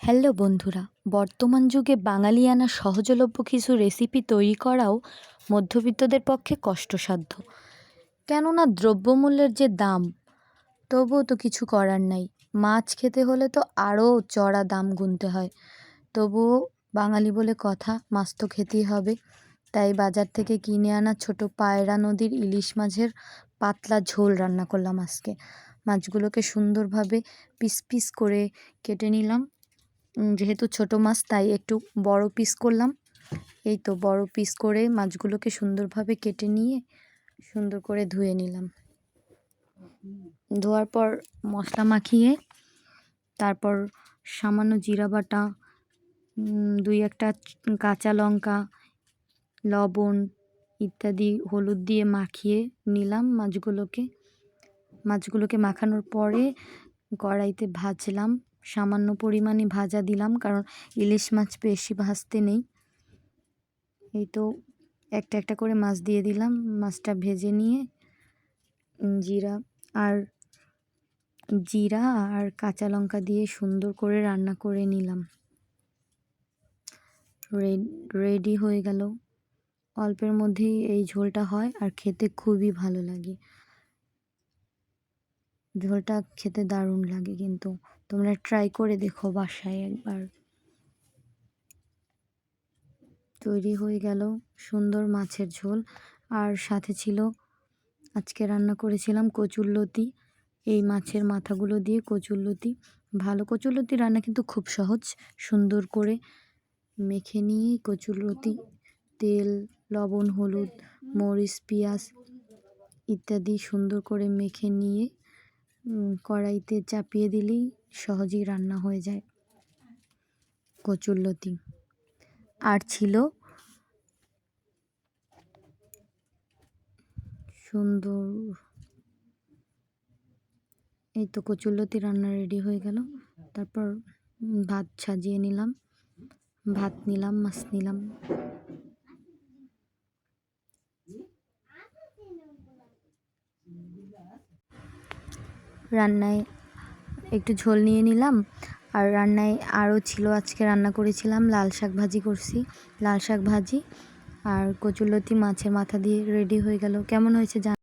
Hello বন্ধুরা, বর্তমান যুগে বাঙালিয়ানা সহজলভ্য কিছু রেসিপি তৈরি করাও মধ্যবিত্তদের পক্ষে কষ্টসাধ্য। কেননা দ্রব্যমূল্যের যে দাম, তবুও তো কিছু করার নাই। মাছ খেতে হলে তো আরও চড়া দাম গুনতে হয়। তবুও বাঙালি বলে কথা, মাছ তো খেতেই হবে। তাই বাজার থেকে কিনে আনা ছোটো পায়রা নদীর ইলিশ মাছের পাতলা ঝোল রান্না করলাম আজকে। মাছগুলোকে সুন্দরভাবে পিস পিস করে কেটে নিলাম। যেহেতু ছোটো মাছ, তাই একটু বড় পিস করলাম। এই তো বড় পিস করে মাছগুলোকে সুন্দরভাবে কেটে নিয়ে সুন্দর করে ধুয়ে নিলাম। ধোয়ার পর মশলা মাখিয়ে, তারপর সামান্য জিরা বাটা দুই একটা কাঁচা লঙ্কা, লবণ ইত্যাদি হলুদ দিয়ে মাখিয়ে নিলাম মাছগুলোকে। মাছগুলোকে মাখানোর পরে কড়াইতে ভাজলাম। সামান্য পরিমাণে ভাজা দিলাম, কারণ ইলিশ মাছ বেশি ভাজতে নেই। এই তো একটা একটা করে মাছ দিয়ে দিলাম, মাছটা ভেজে নিয়ে জিরা আর জিরা আর কাঁচা লঙ্কা দিয়ে সুন্দর করে রান্না করে নিলাম। রেডি হয়ে গেল। অল্পের মধ্যেই এই ঝোলটা হয় আর খেতে খুবই ভালো লাগে। ঝোলটা খেতে দারুণ লাগে কিন্তু। তোমরা ট্রাই করে দেখো বাসায় একবার। তৈরি হয়ে গেল সুন্দর মাছের ঝোল। আর সাথে ছিল, আজকে রান্না করেছিলাম কচুরলতি এই মাছের মাথাগুলো দিয়ে কচুরলতি ভালো কচুরলতি রান্না কিন্তু খুব সহজ। সুন্দর করে মেখে নিয়ে কচুরলতি তেল, লবণ, হলুদ, মরিচ, পেঁয়াজ ইত্যাদি সুন্দর করে মেখে নিয়ে কড়াইতে চাপিয়ে দিলেই সহজেই রান্না হয়ে যায় কচুরলতি। আর ছিল সুন্দর এই তো কচুরলতি রান্না রেডি হয়ে গেল। তারপর ভাত সাজিয়ে নিলাম, ভাত নিলাম, মাছ নিলাম। রান্নায় একটু ঝোল নিয়ে নিলাম। আর রান্নায় আরও ছিল, আজকে রান্না করেছিলাম লাল শাক ভাজি করছি, লাল শাক ভাজি আর কচুরলতি মাছের মাথা দিয়ে রেডি হয়ে গেল। কেমন হয়েছে জান